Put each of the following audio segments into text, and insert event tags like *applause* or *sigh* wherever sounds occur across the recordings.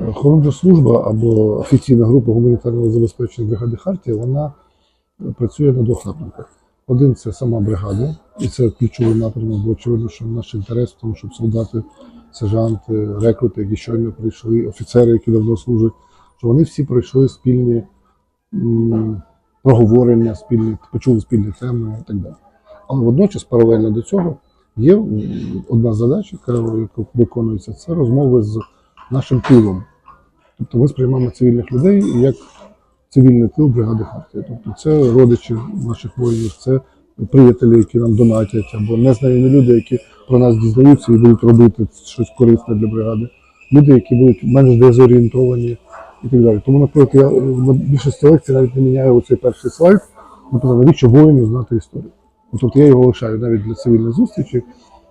Охоронна служба або офіційна група гуманітарного забезпечення бригади Хартія, вона працює на двох напрямках. Один це сама бригада, і це ключовий напрямок, бо очевидно, що наш інтерес в тому, щоб солдати, сержанти, рекрути, які щойно прийшли, офіцери, які давно служать, що вони всі пройшли спільні проговорення, спільні, почули спільні теми і так далі. Але водночас, паралельно до цього, є одна задача, яка виконується, це розмови з нашим тилом. Тобто ми сприймаємо цивільних людей як цивільний тил бригади Хартія. Тобто це родичі наших воїнів, це приятелі, які нам донатять, або незнайомі люди, які про нас дізнаються і будуть робити щось корисне для бригади. Люди, які будуть менш дезорієнтовані і так далі. Тому, наприклад, я на більшості лекцій навіть не міняю оцей перший слайд, наприклад, навіщо воїну знати історію. Тобто я його лишаю навіть для цивільних зустрічей.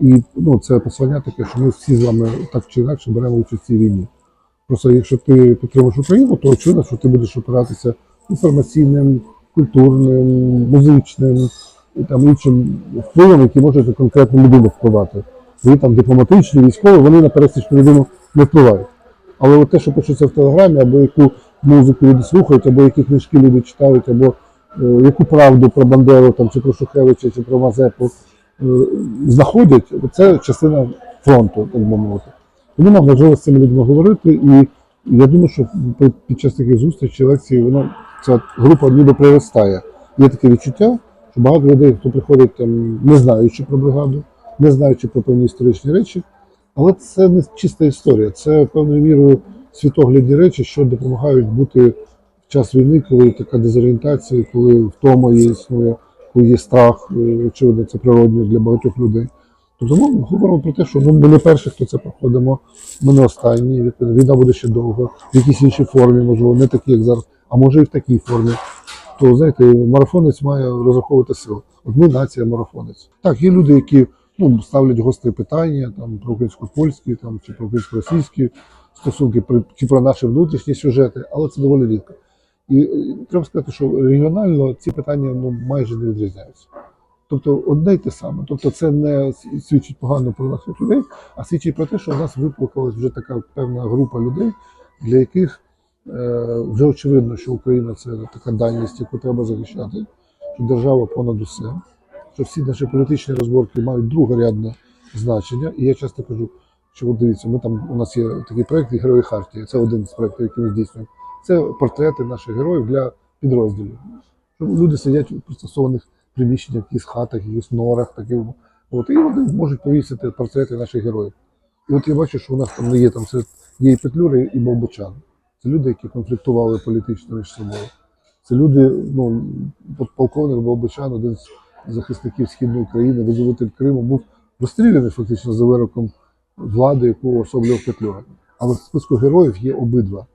І ну, це послання таке, що ми всі з вами так чи інакше беремо участь в цій війні. Просто якщо ти підтримуєш Україну, то очевидно, що ти будеш опиратися інформаційним, культурним, музичним і там іншим впливом, які можуть на конкретну людину впливати. Вони там дипломатичні, військові, вони на пересічну людину не впливають. Але от те, що пишеться в телеграмі, або яку музику люди слухають, або які книжки люди читають, або е, яку правду про Бандеру, там, чи про Шухевича, чи про Мазепу знаходять, це частина фронту, так би мовити. Тому нам важливо з цими людьми говорити, і я думаю, що під- час таких зустрічей, лекцій, воно ця група ніби приростає. Є таке відчуття, що багато людей, хто приходить там, не знаючи про бригаду, не знаючи про певні історичні речі, але це не чиста історія, це певною мірою світоглядні речі, що допомагають бути в час війни, коли така дезорієнтація, коли втома є існує, є страх, е, очевидно, це природньо для багатьох людей. Тобто ми говоримо про те, що ну, ми не перші, хто це проходимо, ми не останні. Відповідно, війна буде ще довго, в якійсь іншій формі, можливо, не такі, як зараз, а може і в такій формі. То знаєте, марафонець має розраховувати силу. От ми нація марафонець. Так, є люди, які ну, ставлять гострі питання там про українсько-польські там чи про українсько-російські стосунки, чи про наші внутрішні сюжети, але це доволі рідко. І е, треба сказати, що регіонально ці питання ну, майже не відрізняються. Тобто одне й те саме. Тобто це не свідчить погано про наших людей, а свідчить про те, що в нас виплакалась вже така певна група людей, для яких е, вже очевидно, що Україна це така даність, яку треба захищати, що держава понад усе, що всі наші політичні розборки мають другорядне значення. І я часто кажу, що от дивіться, ми там у нас є такий проект Герої Хартії. Це один з проєктів, який ми здійснюємо. Це портрети наших героїв для підрозділів. Люди сидять у пристосованих приміщеннях, якихось хатах, якихось норах, таких. От, і вони можуть повісити портрети наших героїв. І от я бачу, що у нас там не є там це є і Петлюри, і Болбочан. Це люди, які конфліктували політично між собою. Це люди, ну, полковник Болбочан, один з захисників Східної України, визволитель Криму, був розстріляний фактично за вироком влади, яку особлював Петлюра. Але в списку героїв є обидва.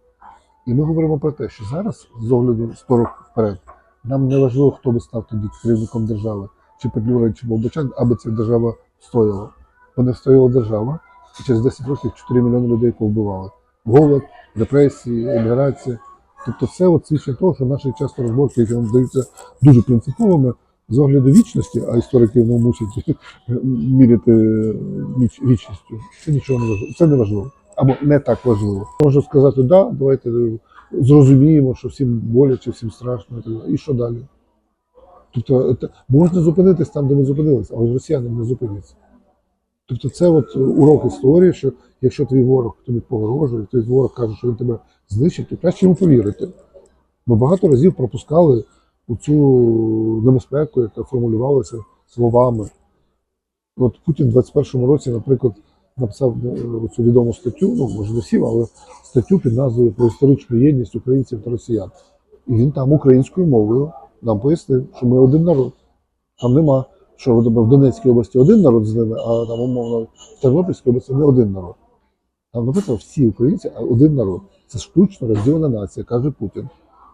І ми говоримо про те, що зараз, з огляду 100 років вперед, нам не важливо, хто би став тоді керівником держави, чи Петлюра, чи Болбочан, аби ця держава стояла. Бо не встояла держава, і через 10 років 4 мільйони людей повбивали. Голод, репресії, еміграція. Тобто от свідчення того, що наші часто розборки, які нам здаються дуже принциповими, з огляду вічності, а історики ну, мусять *laughs* міряти віч- вічністю, це нічого не важливо. Це не важливо. Або не так важливо. Можу сказати, да, давайте зрозуміємо, що всім боляче, всім страшно. І що далі? Тобто е, можна зупинитись там, де ми зупинилися, але росіяни не зупиняться. Тобто це от урок історії, що якщо твій ворог тобі погрожує, твій ворог каже, що він тебе знищить, то краще йому повірити. Ми багато разів пропускали у цю небезпеку, яка формулювалася словами. От Путін в 21-му році, наприклад, написав е, цю відому статтю, ну може не всім, але статтю під назвою про історичну єдність українців та росіян. І він там українською мовою нам пояснив, що ми один народ. Там нема, що в Донецькій області один народ з ними, а там, умовно, в Тернопільській області не один народ. Там написано всі українці, а один народ. Це штучно розділена нація, каже Путін.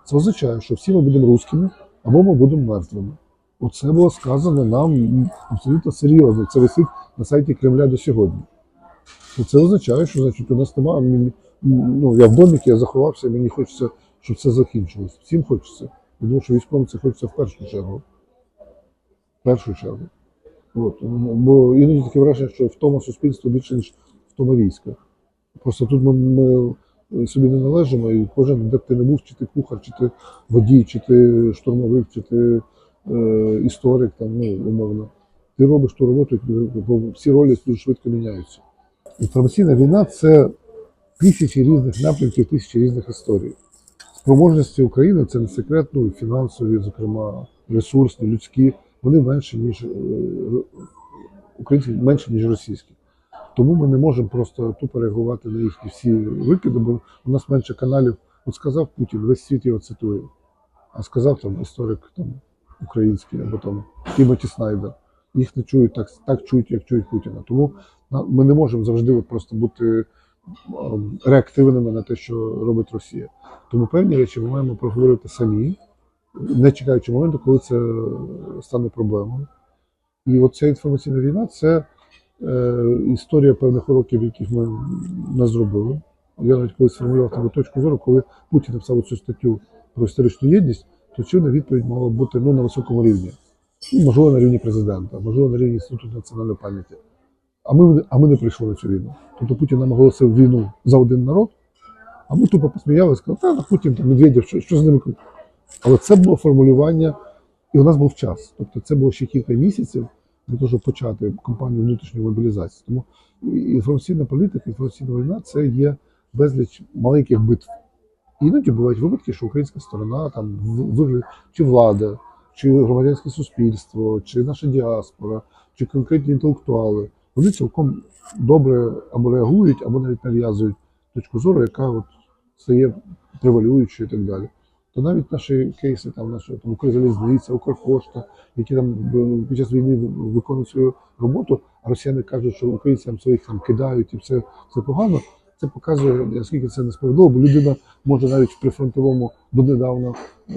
Це означає, що всі ми будемо русскими або ми будемо мертвими. Оце було сказано нам абсолютно серйозно. Це висить на сайті Кремля до сьогодні. І це означає, що значить, у нас немає. Ну, я в доміки, я заховався, мені хочеться, щоб це закінчилось. Всім хочеться. Я думаю, що військовим це хочеться в першу чергу. В першу чергу. От. ну, Бо іноді таке враження, що втома суспільства більше, ніж втома війська. Просто тут ми, ми е, собі не належимо, і кожен, де б ти не був, чи ти кухар, чи ти водій, чи ти штурмовик, чи ти е, історик, там, ну, умовно. Ти робиш ту роботу, бо всі ролі дуже швидко міняються. Інформаційна війна це тисячі різних напрямків, тисячі різних історій. Спроможності України це не секрет, ну, фінансові, зокрема, ресурсні, людські, вони менші, ніж е, українські, менші, ніж російські. Тому ми не можемо просто тупо реагувати на їхні всі викиди, бо у нас менше каналів. От сказав Путін, весь світ його цитує. А сказав там історик там, український або там Тімоті Снайдер. Їх не чують так, так чують, як чують Путіна. Тому ми не можемо завжди от просто бути ем, реактивними на те, що робить Росія. Тому певні речі ми маємо проговорити самі, не чекаючи моменту, коли це стане проблемою. І от ця інформаційна війна це е, історія певних уроків, яких ми не зробили. Я навіть колись сформулював таку точку зору, коли Путін написав цю статтю про історичну єдність, то очевидно відповідь мала бути ну, на високому рівні. Можливо, на рівні президента, можливо, на рівні Інституту національної пам'яті. А ми, а ми не прийшли на цю війну. Тобто Путін нам оголосив війну за один народ, а ми тупо посміялися, сказали, та ну, Путін там Медведєв, що, що з ними. кру-?» Але це було формулювання, і у нас був час. Тобто це було ще кілька місяців для того, щоб почати кампанію внутрішньої мобілізації. Тому інформаційна політика, інформаційна війна це є безліч маленьких битв. Іноді бувають випадки, що українська сторона, там вигляд, чи влада, чи громадянське суспільство, чи наша діаспора, чи конкретні інтелектуали, вони цілком добре або реагують, або навіть нав'язують точку зору, яка от стає превалюючою і так далі. То навіть наші кейси, там наша там Укрзалізниця, Укрпошта, які там е, під час війни виконують свою роботу, а росіяни кажуть, що українцям своїх там кидають і все, все погано. Це показує, наскільки це несправедливо, бо людина може навіть в прифронтовому донедавна е,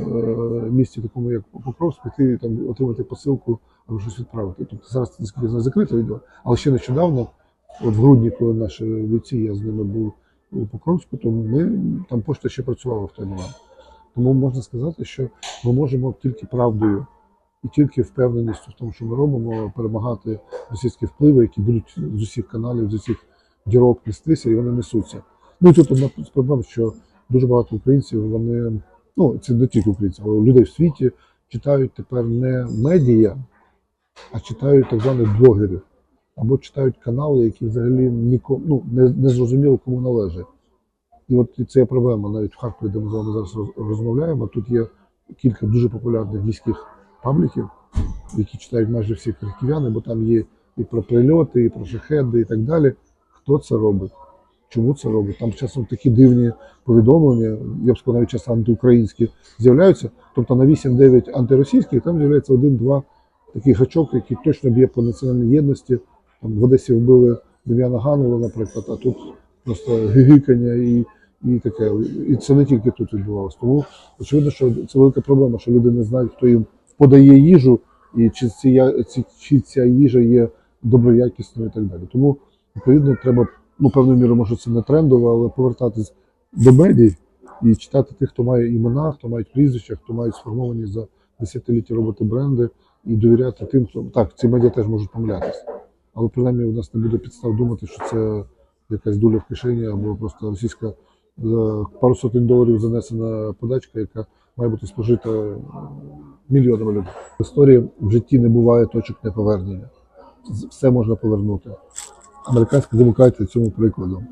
місті, такому як Покровськ, піти там отримати посилку або щось відправити. Тобто зараз наскільки знаю, закрите відео, але ще нещодавно, от в грудні, коли наші бійці, я з ними був у Покровську, то ми там пошта ще працювала в той момент. Тому можна сказати, що ми можемо тільки правдою і тільки впевненістю в тому, що ми робимо, перемагати російські впливи, які будуть з усіх каналів, з усіх дірок нестися, і вони несуться. Ну і тут одна з проблем, що дуже багато українців, вони, ну це не тільки українців, але людей в світі читають тепер не медіа, а читають так званих блогерів. Або читають канали, які взагалі нікому ну, не, не зрозуміло кому належать. І от це є проблема навіть в Харкові, де ми з вами зараз роз- розмовляємо. Тут є кілька дуже популярних міських пабліків, які читають майже всі харків'яни, бо там є і про прильоти, і про шахеди, і так далі. Хто це робить? Чому це робить? Там часом такі дивні повідомлення, я б сказав, навіть часто антиукраїнські з'являються. Тобто на 8-9 антиросійських там з'являється один-два таких гачок, які точно б'є по національній єдності. Там в Одесі вбили Дем'яна Ганула, наприклад, а тут просто гигикання і, і таке. І це не тільки тут відбувалося. Тому очевидно, що це велика проблема, що люди не знають, хто їм подає їжу, і чи, ці, я- ці, чи ця їжа є доброякісною і так далі. Тому, відповідно, треба, ну, певною мірою, може, це не трендово, але повертатись до медій і читати тих, хто має імена, хто має прізвища, хто має сформовані за десятиліття роботи бренди, і довіряти тим, хто так, ці медіа теж можуть помилятися. Але принаймні у нас не буде підстав думати, що це якась доля в кишені або просто російська за пару сотень доларів занесена подачка, яка має бути спожита мільйонами людей. В історії в житті не буває точок неповернення. Все можна повернути. Американська демократія цьому прикладом.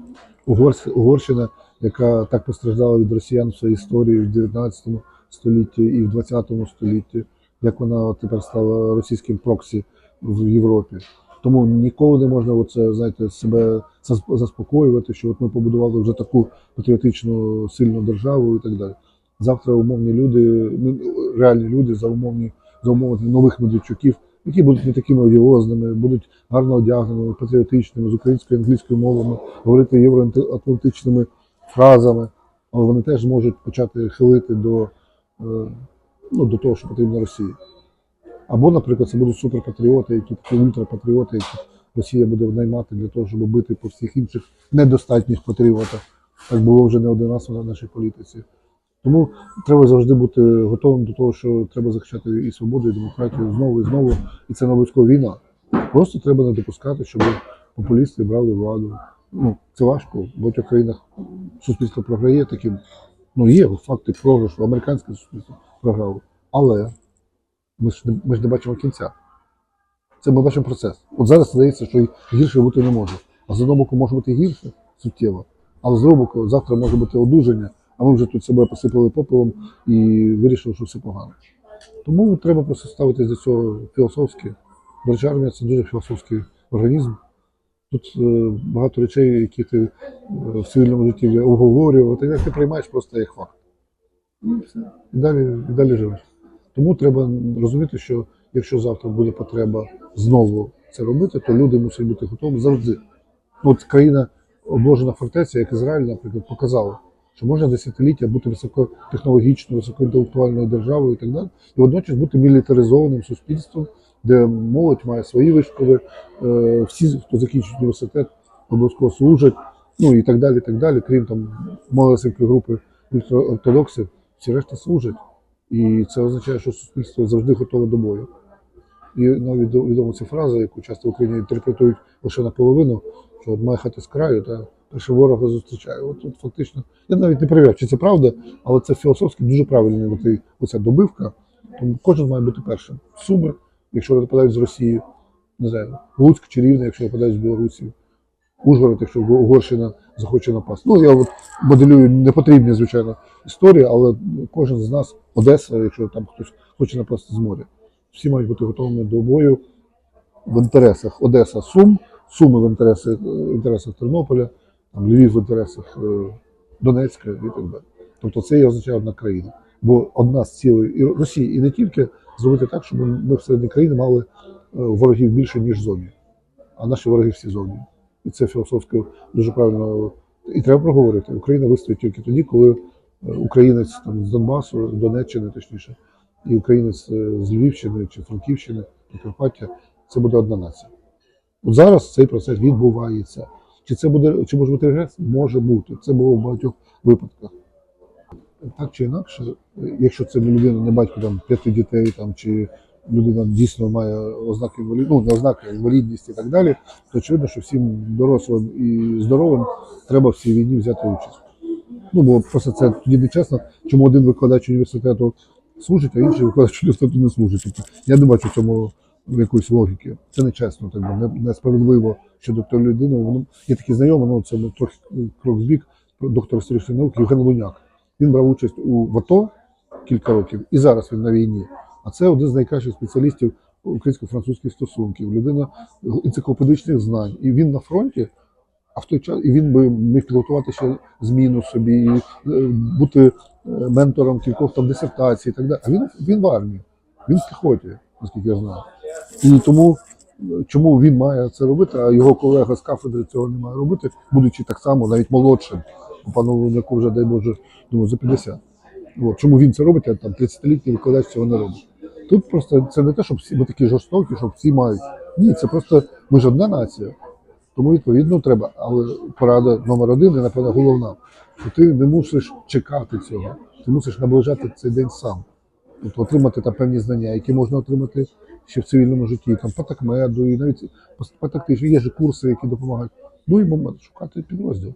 Угорщина, яка так постраждала від росіян в своїй історії в 19 столітті і в 20 столітті, як вона тепер стала російським проксі в Європі. Тому ніколи не можна оце, знаєте, себе зас- заспокоювати, що от ми побудували вже таку патріотичну сильну державу і так далі. Завтра умовні люди, ну, реальні люди за умовні за умови нових Медведчуків, які будуть не такими одіозними, будуть гарно одягненими, патріотичними, з українською і англійською мовами, говорити євроатлантичними фразами, але вони теж можуть почати хилити до, е, ну, до того, що потрібно Росії. Або, наприклад, це будуть суперпатріоти, які такі ультрапатріоти, які Росія буде наймати для того, щоб бити по всіх інших недостатніх патріотах. Так було вже не один раз на нашій політиці. Тому треба завжди бути готовим до того, що треба захищати і свободу, і демократію знову і знову. І це не обов'язково війна. Просто треба не допускати, щоб популісти брали владу. Ну, це важко. В багатьох країнах суспільство програє таким. Ну, є факти програшу, американське суспільство програло. Але ми ж, не- ми ж не бачимо кінця. Це ми бачимо процес. От зараз здається, що гірше бути не може. А з одного боку може бути гірше суттєво, але з другого боку завтра може бути одужання, а ми вже тут себе посипали попелом і вирішили, що все погано. Тому треба просто ставитись до цього філософськи. До армія це дуже філософський організм. Тут е, багато речей, які ти е, в цивільному житті обговорював, ти, ти приймаєш просто як факт. І далі, і далі живеш. Тому треба розуміти, що якщо завтра буде потреба знову це робити, то люди мусять бути готові завжди. Ну, От країна обложена фортеця, як Ізраїль, наприклад, показала, що можна десятиліття бути високотехнологічною, високоінтелектуальною державою і так далі, і водночас бути мілітаризованим суспільством, де молодь має свої вишколи, е, всі, хто закінчує університет, обов'язково служать, ну і так далі, і так далі, крім там малесенької групи ультраортодоксів, всі решта служать. І це означає, що суспільство завжди готове до бою. І навіть до- відома ця фраза, яку часто в Україні інтерпретують лише наполовину, що от має хати з краю, та перше ворога зустрічає. От, от фактично, я навіть не перевіряв, чи це правда, але це філософськи дуже правильна оцей- оця добивка. Тому кожен має бути першим. Суми, якщо нападають з Росії, не знаю, Луцьк чи Рівне, якщо нападають з Білорусі, Ужгород, якщо Угорщина захоче напасти. Ну, я от моделюю непотрібні, звичайно, історії, але кожен з нас, Одеса, якщо там хтось хоче напасти з моря, всі мають бути готовими до бою в інтересах Одеса Сум, Суми в інтересах, в інтересах Тернополя, там, Львів в інтересах е, Донецька і так далі. Тобто це і означає одна країна. Бо одна з цілей і Росії, і не тільки зробити так, щоб ми всередині країни мали е, ворогів більше, ніж зоні. А наші вороги всі зовні. І це філософсько дуже правильно. І треба проговорити. Україна вистоїть тільки тоді, коли е, українець там, з Донбасу, Донеччини, точніше, і українець з Львівщини чи Франківщини, Прикарпаття, це буде одна нація. От зараз цей процес відбувається. Чи це буде, чи може бути регрес? Може бути. Це було в багатьох випадках. Так чи інакше, якщо це людина, не батько там п'яти дітей, там чи людина дійсно має ознаки ну, не ознаки, інвалідність і так далі, то очевидно, що всім дорослим і здоровим треба в цій війні взяти участь. Ну, бо просто це тоді не чесно, чому один викладач університету служить, а інший викладач університету не служить. Тобто я не бачу цьому якоїсь логіки. Це нечесно, так би, не- несправедливо щодо тої людини. Воно є такі знайомі, ну це трохи крок в бік, доктор історичної науки Євген Луняк. Він брав участь у в АТО кілька років, і зараз він на війні. А це один з найкращих спеціалістів українсько-французьких стосунків, людина енциклопедичних знань. І він на фронті, а в той час і він би міг підготувати ще зміну собі, і е, бути е, ментором кількох там дисертацій і так далі. А він, він в армії, він в піхоті, наскільки я знаю. І тому е, чому він має це робити, а його колега з кафедри цього не має робити, будучи так само навіть молодшим. Пану Луняку вже дай Боже, думаю, за 50. От, чому він це робить, а там 30-літній викладач цього не робить. Тут просто це не те, щоб всі ми такі жорстокі, щоб всі мають. Ні, це просто ми ж одна нація. Тому відповідно треба. Але порада номер один, і напевно головна, що ти не мусиш чекати цього. Ти мусиш наближати цей день сам. Тобто отримати там певні знання, які можна отримати ще в цивільному житті, там по такмеду, і навіть по, тактичній. Є ж курси, які допомагають. Ну і момент шукати підрозділ.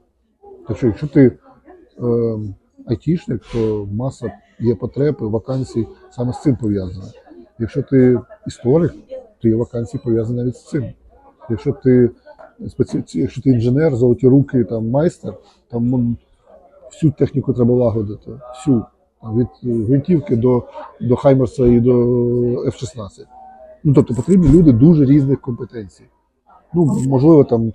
Так що, якщо ти е, айтішник, то маса є потреб, і вакансій саме з цим пов'язана. Якщо ти історик, то є вакансії пов'язані навіть з цим. Якщо ти якщо ти інженер, золоті руки, там майстер, там всю техніку треба лагодити. Всю. Від е, гвинтівки до, до Хаймерса і до F-16. Ну, тобто потрібні люди дуже різних компетенцій. Ну, можливо, там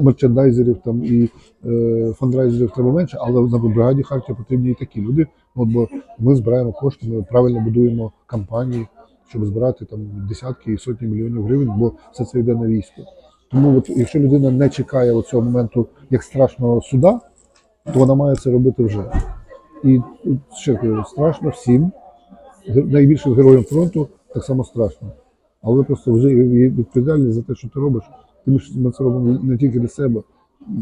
мерчендайзерів там, і е, фандрайзерів треба менше, але на бригаді Хартія потрібні і такі люди. От, бо ми збираємо кошти, ми правильно будуємо кампанії, щоб збирати там десятки і сотні мільйонів гривень, бо все це йде на військо. Тому, от, якщо людина не чекає цього моменту як страшного суда, то вона має це робити вже. І ще кажу, страшно всім, найбільшим героям фронту так само страшно. Але просто вже є відповідальність за те, що ти робиш. Що ми це робимо не тільки для себе,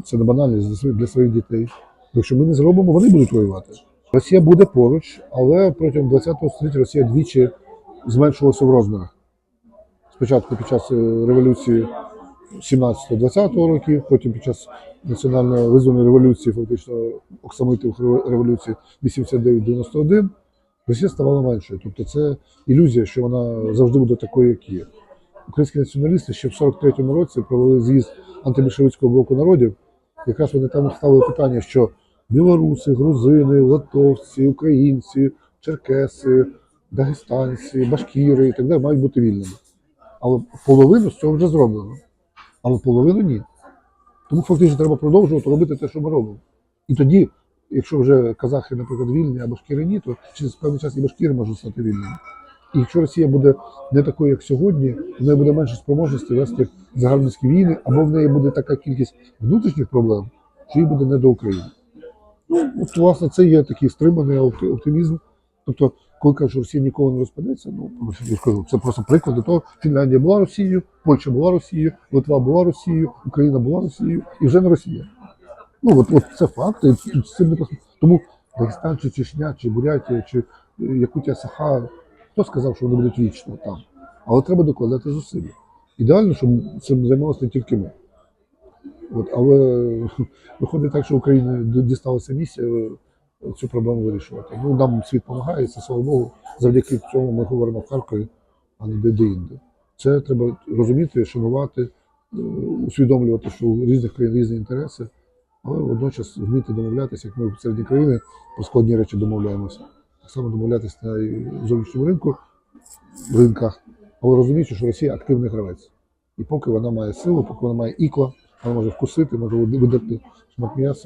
це не банальність для своїх, для своїх дітей. Якщо ми не зробимо, вони будуть воювати. Росія буде поруч, але протягом ХХ століття Росія двічі зменшувалася в розмірах. Спочатку під час е, революції 17-20 років, потім під час національної визвольної революції, фактично оксамитових ре- революцій 89-91, Росія ставала меншою. Тобто це ілюзія, що вона завжди буде такою, як є. Українські націоналісти ще в 43-му році провели з'їзд антибільшовицького блоку народів. Якраз вони там ставили питання, що білоруси, грузини, литовці, українці, черкеси, дагестанці, башкіри і так далі мають бути вільними. Але половину з цього вже зроблено. Але половину ні. Тому фактично треба продовжувати робити те, що ми робимо. І тоді, якщо вже казахи, наприклад, вільні, а башкіри ні, то через певний час і башкіри можуть стати вільними. І якщо Росія буде не такою, як сьогодні, в неї буде менше спроможності вести загарбницькі війни, або в неї буде така кількість внутрішніх проблем, що їй буде не до України. Ну, от, власне, це є такий стриманий оптимізм. Тобто, коли кажуть, що Росія ніколи не розпадеться, ну я кажу, це просто приклад до того, Фінляндія була Росією, Польща була Росією, Литва була Росією, Україна була Росією і вже не Росія. Ну от, от це факт, і тут цим не пос- Тому Дагестан, чи Чечня, чи Бурятія, чи е, Якутія Саха, хто сказав, що вони будуть вічно там. Але треба докладати зусилля. Ідеально, щоб цим займалися не тільки ми. От, але *laughs* виходить так, що Україні дісталася місія е, цю проблему вирішувати. Ну, нам світ допомагає, це слава Богу. Завдяки цьому ми говоримо в Харкові, а не де-інде. Це треба розуміти, шанувати, е, усвідомлювати, що у різних країн різні інтереси, але водночас вміти домовлятися, як ми в середній країни про складні речі домовляємося. Так само домовлятися на зовнішньому ринку, ринках, але розуміючи, що Росія активний гравець. І поки вона має силу, поки вона має ікла, вона може вкусити, може видати шмат м'яса.